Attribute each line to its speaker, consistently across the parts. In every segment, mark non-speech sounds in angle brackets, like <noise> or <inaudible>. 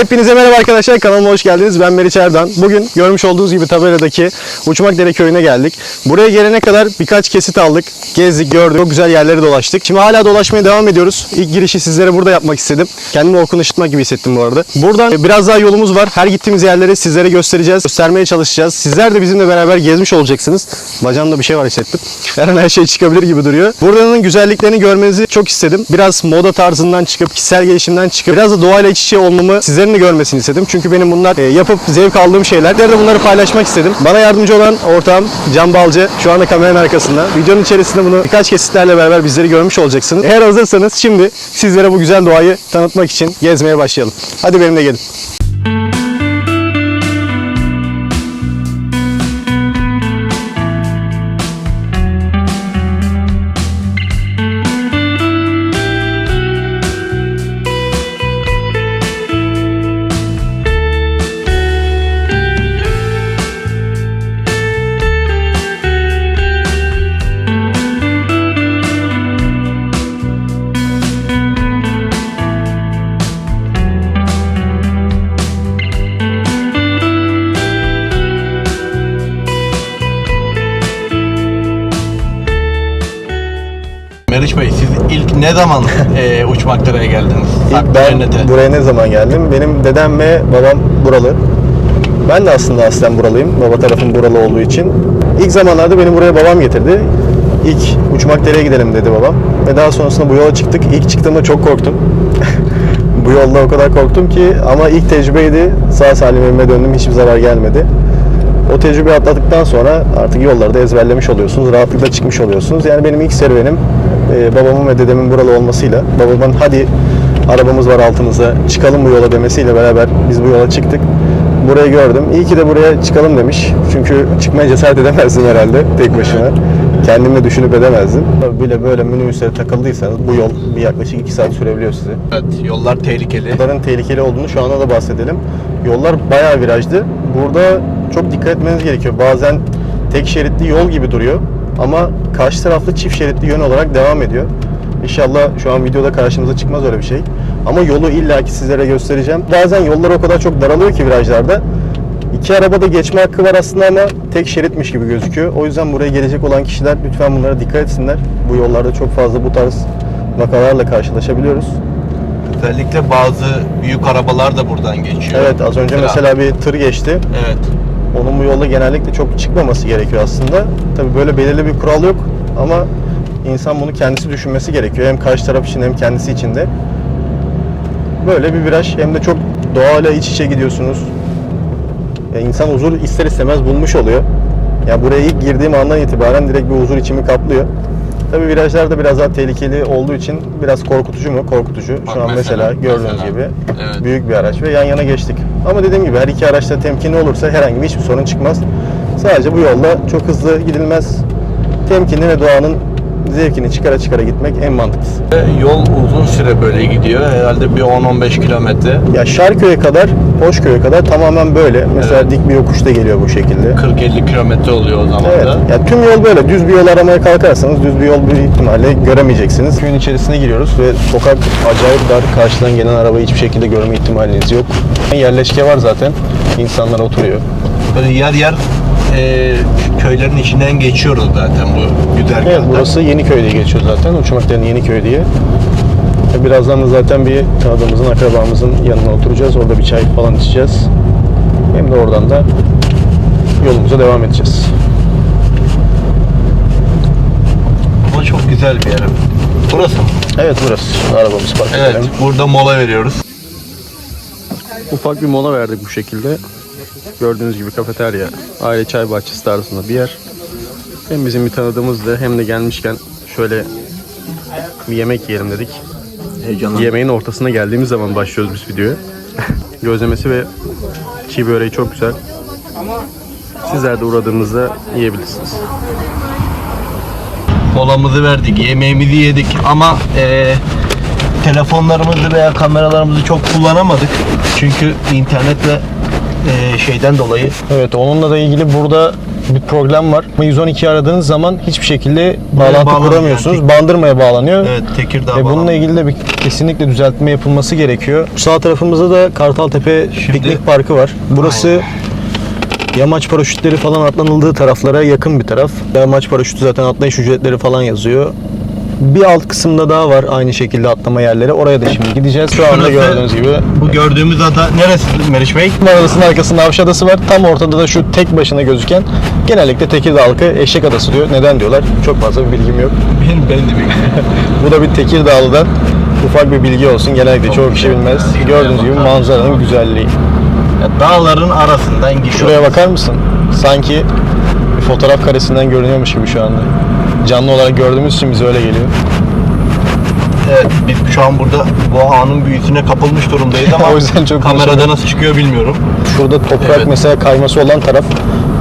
Speaker 1: Hepinize merhaba arkadaşlar kanalıma hoş geldiniz. Ben Meriç Erdan. Bugün görmüş olduğunuz gibi tabeladaki Uçmakdere köyüne geldik. Buraya gelene kadar birkaç kesit aldık. Gezdik, gördük. Çok güzel yerleri dolaştık. Şimdi hala dolaşmaya devam ediyoruz. İlk girişi sizlere burada yapmak istedim. Kendimi Orkun Işıtmak gibi hissettim bu arada. Buradan biraz daha yolumuz var. Her gittiğimiz yerleri sizlere göstereceğiz. Göstermeye çalışacağız. Sizler de bizimle beraber gezmiş olacaksınız. Bacağımda bir şey var hissettim. <laughs> Her an her şey çıkabilir gibi duruyor. Buranın güzelliklerini görmenizi çok istedim. Biraz moda tarzından çıkıp, kişisel gelişimden çıkıp biraz da doğayla iç içe olmamı sizlerin de görmesini istedim. Çünkü benim bunlar e, yapıp zevk aldığım şeyler. De bunları paylaşmak istedim. Bana yardımcı olan ortağım Can Balcı şu anda kameranın arkasında. Videonun içerisinde bunu birkaç kesitlerle beraber bizleri görmüş olacaksınız. Eğer hazırsanız şimdi sizlere bu güzel doğayı tanıtmak için gezmeye başlayalım. Hadi benimle gelin.
Speaker 2: İlk ne zaman <laughs> e, Uçmakdere'ye geldiniz?
Speaker 1: İlk ben
Speaker 2: Cennete.
Speaker 1: buraya ne zaman geldim? Benim dedem ve babam buralı. Ben de aslında aslen buralıyım. Baba tarafım buralı olduğu için. İlk zamanlarda beni buraya babam getirdi. İlk Uçmakdere'ye gidelim dedi babam. Ve daha sonrasında bu yola çıktık. İlk çıktığımda çok korktum. <laughs> bu yolda o kadar korktum ki ama ilk tecrübeydi. Sağ salim evime döndüm. Hiçbir zarar gelmedi. O tecrübeyi atladıktan sonra artık yolları da ezberlemiş oluyorsunuz. Rahatlıkla çıkmış oluyorsunuz. Yani benim ilk serüvenim e, babamın ve dedemin buralı olmasıyla, babamın hadi arabamız var altımızda çıkalım bu yola demesiyle beraber biz bu yola çıktık. Burayı gördüm. İyi ki de buraya çıkalım demiş. Çünkü çıkmaya cesaret edemezdim herhalde tek başıma. Kendimle düşünüp edemezdim. Bile böyle minibüslere takıldıysanız bu yol bir yaklaşık 2 saat sürebiliyor sizi.
Speaker 2: Evet, yollar tehlikeli.
Speaker 1: Yolların tehlikeli olduğunu şu anda da bahsedelim. Yollar bayağı virajlı. Burada çok dikkat etmeniz gerekiyor. Bazen tek şeritli yol gibi duruyor ama karşı taraflı çift şeritli yön olarak devam ediyor. İnşallah şu an videoda karşımıza çıkmaz öyle bir şey. Ama yolu illaki sizlere göstereceğim. Bazen yollar o kadar çok daralıyor ki virajlarda. İki arabada geçme hakkı var aslında ama tek şeritmiş gibi gözüküyor. O yüzden buraya gelecek olan kişiler lütfen bunlara dikkat etsinler. Bu yollarda çok fazla bu tarz vakalarla karşılaşabiliyoruz.
Speaker 2: Özellikle bazı büyük arabalar da buradan geçiyor.
Speaker 1: Evet az önce
Speaker 2: Tra-
Speaker 1: mesela bir tır geçti.
Speaker 2: Evet.
Speaker 1: Onun bu yolda genellikle çok çıkmaması gerekiyor aslında. Tabii böyle belirli bir kural yok ama insan bunu kendisi düşünmesi gerekiyor. Hem karşı taraf için hem kendisi için de. Böyle bir viraj hem de çok doğayla iç içe gidiyorsunuz. Ya insan huzur ister istemez bulmuş oluyor. Ya buraya ilk girdiğim andan itibaren direkt bir huzur içimi kaplıyor. Tabii virajlar da biraz daha tehlikeli olduğu için biraz korkutucu mu? Korkutucu. Şu
Speaker 2: Bak
Speaker 1: an mesela,
Speaker 2: mesela,
Speaker 1: gördüğünüz
Speaker 2: mesela.
Speaker 1: gibi
Speaker 2: Evet.
Speaker 1: büyük bir araç ve yan yana geçtik. Ama dediğim gibi her iki araçta temkinli olursa herhangi bir hiçbir sorun çıkmaz. Sadece bu yolda çok hızlı gidilmez. Temkinli ve doğanın zevkini çıkara çıkara gitmek en mantıklısı.
Speaker 2: Yol uzun süre böyle gidiyor. Herhalde bir 10-15 kilometre.
Speaker 1: Ya Şarköy'e kadar, Hoşköy'e kadar tamamen böyle. Mesela
Speaker 2: Evet.
Speaker 1: dik bir yokuş da geliyor bu şekilde.
Speaker 2: 40-50 kilometre oluyor o zaman
Speaker 1: Evet.
Speaker 2: da.
Speaker 1: Ya tüm yol böyle. Düz bir yol aramaya kalkarsanız düz bir yol büyük ihtimalle göremeyeceksiniz. Köyün içerisine giriyoruz ve sokak acayip dar. Karşıdan gelen arabayı hiçbir şekilde görme ihtimaliniz yok. Yerleşke var zaten. İnsanlar oturuyor.
Speaker 2: Böyle yer yer e, köylerin içinden geçiyoruz zaten bu güzergahta.
Speaker 1: Evet burası Yeniköy diye geçiyor zaten. Uçmakların Yeniköy diye. E, Birazdan da zaten bir tanıdığımızın, akrabamızın yanına oturacağız. Orada bir çay falan içeceğiz. Hem de oradan da yolumuza devam edeceğiz.
Speaker 2: Ama çok güzel bir yer. Burası mı?
Speaker 1: Evet burası. Arabamız park
Speaker 2: Evet.
Speaker 1: edelim.
Speaker 2: Burada mola veriyoruz.
Speaker 1: Ufak bir mola verdik bu şekilde. Gördüğünüz gibi kafeterya, aile çay bahçesi tarzında bir yer. Hem bizim bir tanıdığımızdı hem de gelmişken şöyle bir yemek yiyelim dedik.
Speaker 2: Heyecanlı.
Speaker 1: Yemeğin ortasına geldiğimiz zaman başlıyoruz biz videoya. <laughs> Gözlemesi ve çiğ böreği çok güzel. Sizler de uğradığınızda yiyebilirsiniz.
Speaker 2: Molamızı verdik, yemeğimizi yedik ama e, telefonlarımızı veya kameralarımızı çok kullanamadık. Çünkü internet ve e, şeyden dolayı
Speaker 1: Evet onunla da ilgili burada bir problem var. 112 aradığınız zaman hiçbir şekilde bağlantı
Speaker 2: bağlanmıyor.
Speaker 1: kuramıyorsunuz. Bandırmaya bağlanıyor.
Speaker 2: Evet Tekirdağ
Speaker 1: E bununla ilgili de bir kesinlikle düzeltme yapılması gerekiyor. Sağ tarafımızda da Kartaltepe
Speaker 2: Şimdi-
Speaker 1: Piknik Parkı var. Burası yamaç paraşütleri falan atlanıldığı taraflara yakın bir taraf. Yamaç paraşütü zaten atlayış ücretleri falan yazıyor. Bir alt kısımda daha var aynı şekilde atlama yerleri. Oraya da şimdi gideceğiz. Şu anda gördüğünüz gibi
Speaker 2: Bu gördüğümüz ada neresi Meriç Bey?
Speaker 1: Kumar Adası'nın arkasında Avşa Adası var. Tam ortada da şu tek başına gözüken genellikle Tekirdağ halkı Eşek Adası diyor. Neden diyorlar? Çok fazla bir bilgim yok.
Speaker 2: Benim, benim de bilmiyorum. <laughs>
Speaker 1: Bu da bir Tekirdağlı'dan ufak bir bilgi olsun. Genellikle çoğu kişi bilmez. Gördüğünüz gibi manzaranın güzelliği.
Speaker 2: Ya dağların arasından gidiyor.
Speaker 1: Şuraya bakar mısın? Sanki bir fotoğraf karesinden görünüyormuş gibi şu anda. Canlı olarak gördüğümüz için bize öyle geliyor.
Speaker 2: Evet biz şu an burada bu anın büyüsüne kapılmış durumdayız ama <laughs>
Speaker 1: O yüzden çok
Speaker 2: kamerada nasıl çıkıyor bilmiyorum.
Speaker 1: Şurada toprak
Speaker 2: Evet.
Speaker 1: mesela kayması olan taraf.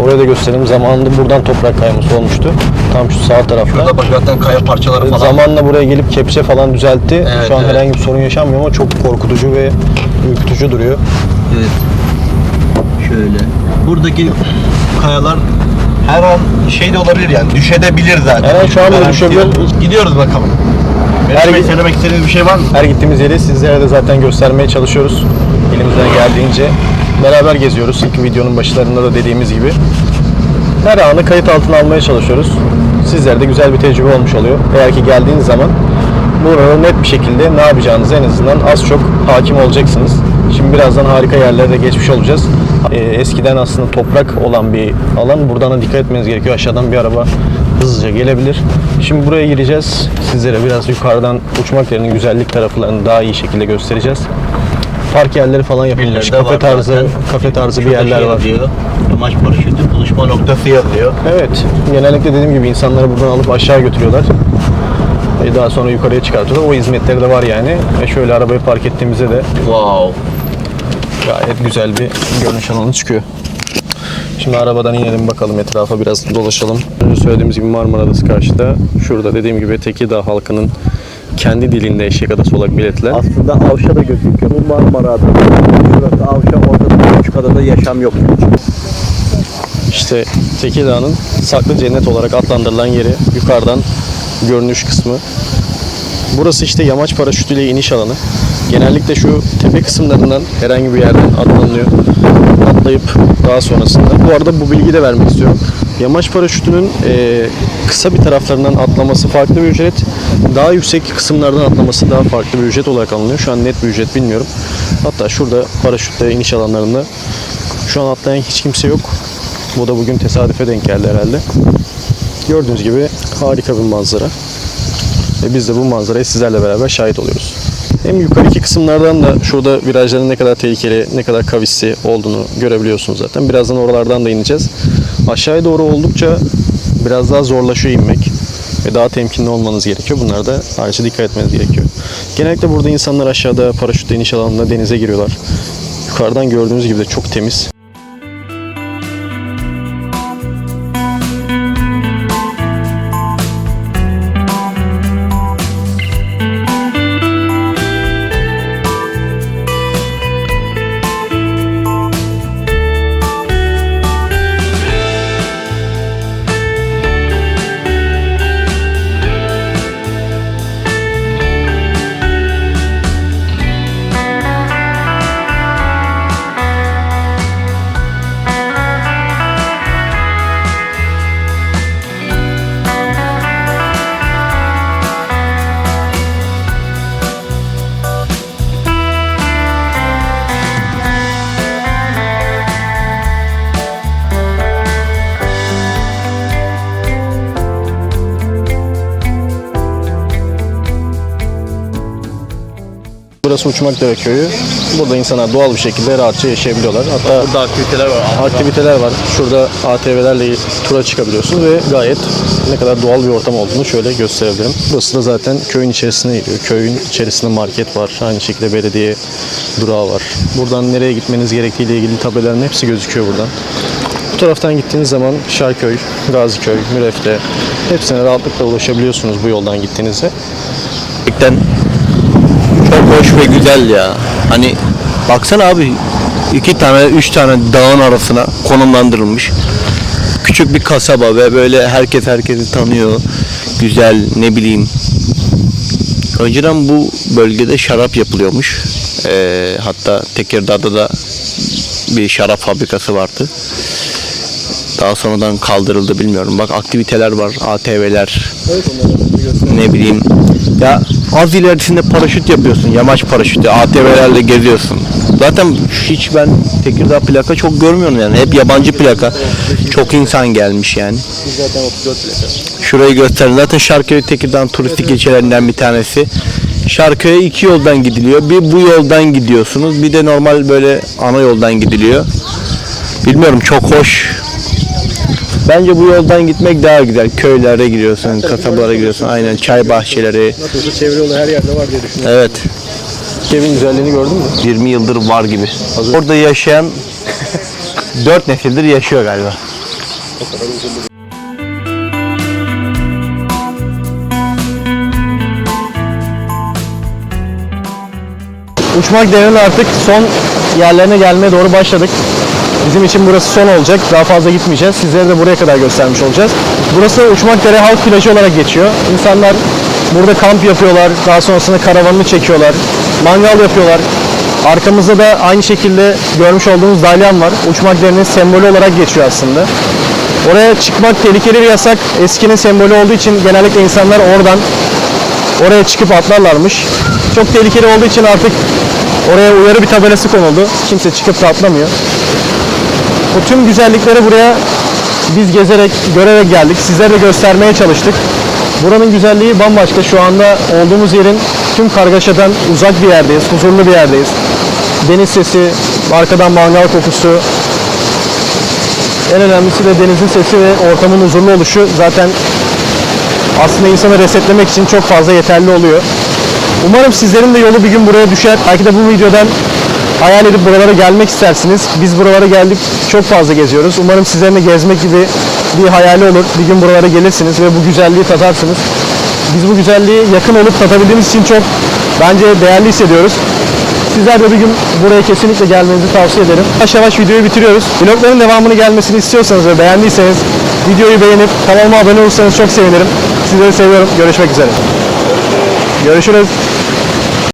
Speaker 1: Oraya da göstereyim. Zamanında buradan toprak kayması olmuştu. Tam şu sağ tarafta.
Speaker 2: Burada bak zaten kaya parçaları falan.
Speaker 1: Zamanla buraya gelip kepçe falan düzeltti.
Speaker 2: Evet,
Speaker 1: Şu an
Speaker 2: evet.
Speaker 1: herhangi bir sorun yaşanmıyor ama çok korkutucu ve ürkütücü duruyor.
Speaker 2: Evet. Şöyle. Buradaki kayalar her an şey de olabilir yani düşebilir zaten.
Speaker 1: An şu an bile
Speaker 2: Garanti
Speaker 1: düşebilir.
Speaker 2: Gidiyoruz bakalım.
Speaker 1: Her
Speaker 2: Her söylemek istediğiniz bir şey var mı?
Speaker 1: Her gittiğimiz yeri sizlere de zaten göstermeye çalışıyoruz. Elimizden geldiğince. Beraber geziyoruz. İlk videonun başlarında da dediğimiz gibi. Her anı kayıt altına almaya çalışıyoruz. Sizlere de güzel bir tecrübe olmuş oluyor. Eğer ki geldiğiniz zaman burada net bir şekilde ne yapacağınızı en azından az çok hakim olacaksınız. Şimdi birazdan harika yerlere de geçmiş olacağız. Ee, eskiden aslında toprak olan bir alan. Buradan da dikkat etmeniz gerekiyor. Aşağıdan bir araba hızlıca gelebilir. Şimdi buraya gireceğiz. Sizlere biraz yukarıdan uçmak yerinin güzellik taraflarını daha iyi şekilde göstereceğiz. Park yerleri falan yapılmış. Kafe
Speaker 2: var
Speaker 1: tarzı,
Speaker 2: zaten.
Speaker 1: kafe tarzı bir yerler
Speaker 2: şey
Speaker 1: var.
Speaker 2: Yazıyor. Yamaç paraşütü buluşma noktası yazıyor.
Speaker 1: Evet. Genellikle dediğim gibi insanları buradan alıp aşağı götürüyorlar. Ve daha sonra yukarıya çıkartıyorlar. O hizmetleri de var yani. Ve şöyle arabayı park ettiğimizde de
Speaker 2: Wow.
Speaker 1: Gayet güzel bir görünüş alanı çıkıyor. Şimdi arabadan inelim bakalım etrafa biraz dolaşalım. Önce söylediğimiz gibi Marmara Adası karşıda. Şurada dediğim gibi Tekirdağ halkının kendi dilinde eşek adası olarak biletler.
Speaker 3: Aslında Avşa da gözüküyor. Bu Marmara Adası. Şurası Avşa, ortada küçük adada yaşam yok.
Speaker 1: İşte Tekirdağ'ın saklı cennet olarak adlandırılan yeri yukarıdan görünüş kısmı. Burası işte yamaç paraşütüyle iniş alanı. Genellikle şu tepe kısımlarından herhangi bir yerden atlanılıyor. Atlayıp daha sonrasında. Bu arada bu bilgiyi de vermek istiyorum. Yamaç paraşütünün eee, kısa bir taraflarından atlaması farklı bir ücret. Daha yüksek kısımlardan atlaması daha farklı bir ücret olarak alınıyor. Şu an net bir ücret bilmiyorum. Hatta şurada paraşütle iniş alanlarında şu an atlayan hiç kimse yok. Bu da bugün tesadüfe denk geldi herhalde. Gördüğünüz gibi harika bir manzara. Ve biz de bu manzaraya sizlerle beraber şahit oluyoruz. Hem yukarıki kısımlardan da şurada virajların ne kadar tehlikeli, ne kadar kavisli olduğunu görebiliyorsunuz zaten. Birazdan oralardan da ineceğiz. Aşağıya doğru oldukça biraz daha zorlaşıyor inmek. Ve daha temkinli olmanız gerekiyor. Bunlara da ayrıca dikkat etmeniz gerekiyor. Genellikle burada insanlar aşağıda paraşütle iniş alanında denize giriyorlar. Yukarıdan gördüğünüz gibi de çok temiz. Burası Uçmakdere Köyü. Burada insanlar doğal bir şekilde rahatça yaşayabiliyorlar. Hatta
Speaker 2: Burada aktiviteler var.
Speaker 1: aktiviteler var. Şurada ATV'lerle tura çıkabiliyorsunuz ve gayet ne kadar doğal bir ortam olduğunu şöyle gösterebilirim. Burası da zaten köyün içerisine giriyor. Köyün içerisinde market var. Aynı şekilde belediye durağı var. Buradan nereye gitmeniz gerektiğiyle ilgili tabelaların hepsi gözüküyor buradan. Bu taraftan gittiğiniz zaman Şarköy, Gaziköy, Mürefte hepsine rahatlıkla ulaşabiliyorsunuz bu yoldan gittiğinizde.
Speaker 2: Gerçekten ve güzel ya. Hani baksana abi iki tane, üç tane dağın arasına konumlandırılmış. Küçük bir kasaba ve böyle herkes herkesi tanıyor. Güzel ne bileyim. Önceden bu bölgede şarap yapılıyormuş. Ee, hatta Tekirdağ'da da bir şarap fabrikası vardı. Daha sonradan kaldırıldı bilmiyorum. Bak aktiviteler var, ATV'ler, ne bileyim. Ya az ilerisinde paraşüt yapıyorsun, yamaç paraşütü, ATV'lerle geziyorsun. Zaten hiç ben Tekirdağ plaka çok görmüyorum yani. Hep yabancı plaka. Çok insan gelmiş yani.
Speaker 1: Zaten 34 plaka.
Speaker 2: Şurayı gösterin. Zaten Şarköy Tekirdağ turistik ilçelerinden bir tanesi. Şarköy'e iki yoldan gidiliyor. Bir bu yoldan gidiyorsunuz. Bir de normal böyle ana yoldan gidiliyor. Bilmiyorum çok hoş. Bence bu yoldan gitmek daha güzel. Köylere giriyorsun, kasabalara giriyorsun. Aynen çay bahçeleri.
Speaker 1: Nasıl olsa çevre yolu her yerde var diye düşünüyorum.
Speaker 2: Evet.
Speaker 1: Evin güzelliğini gördün mü?
Speaker 2: 20 yıldır var gibi. Orada yaşayan <laughs> 4 nesildir yaşıyor galiba.
Speaker 1: Uçmak devrinin artık son yerlerine gelmeye doğru başladık. Bizim için burası son olacak. Daha fazla gitmeyeceğiz. Sizlere de buraya kadar göstermiş olacağız. Burası Uçmakdere Halk Plajı olarak geçiyor. İnsanlar burada kamp yapıyorlar. Daha sonrasında karavanını çekiyorlar. Mangal yapıyorlar. Arkamızda da aynı şekilde görmüş olduğunuz dalyan var. Uçmakdere'nin sembolü olarak geçiyor aslında. Oraya çıkmak tehlikeli ve yasak. Eskinin sembolü olduğu için genellikle insanlar oradan oraya çıkıp atlarlarmış. Çok tehlikeli olduğu için artık oraya uyarı bir tabelası konuldu. Kimse çıkıp da atlamıyor. O tüm güzellikleri buraya biz gezerek, görerek geldik. Sizlere de göstermeye çalıştık. Buranın güzelliği bambaşka. Şu anda olduğumuz yerin tüm kargaşadan uzak bir yerdeyiz, huzurlu bir yerdeyiz. Deniz sesi, arkadan mangal kokusu, en önemlisi de denizin sesi ve ortamın huzurlu oluşu zaten aslında insanı resetlemek için çok fazla yeterli oluyor. Umarım sizlerin de yolu bir gün buraya düşer. Belki de bu videodan hayal edip buralara gelmek istersiniz. Biz buralara geldik, çok fazla geziyoruz. Umarım sizlerin de gezmek gibi bir hayali olur. Bir gün buralara gelirsiniz ve bu güzelliği tadarsınız. Biz bu güzelliği yakın olup tadabildiğimiz için çok bence değerli hissediyoruz. Sizler de bir gün buraya kesinlikle gelmenizi tavsiye ederim. Yavaş yavaş videoyu bitiriyoruz. Vlogların devamını gelmesini istiyorsanız ve beğendiyseniz videoyu beğenip kanalıma abone olursanız çok sevinirim. Sizleri seviyorum. Görüşmek üzere. Görüşürüz.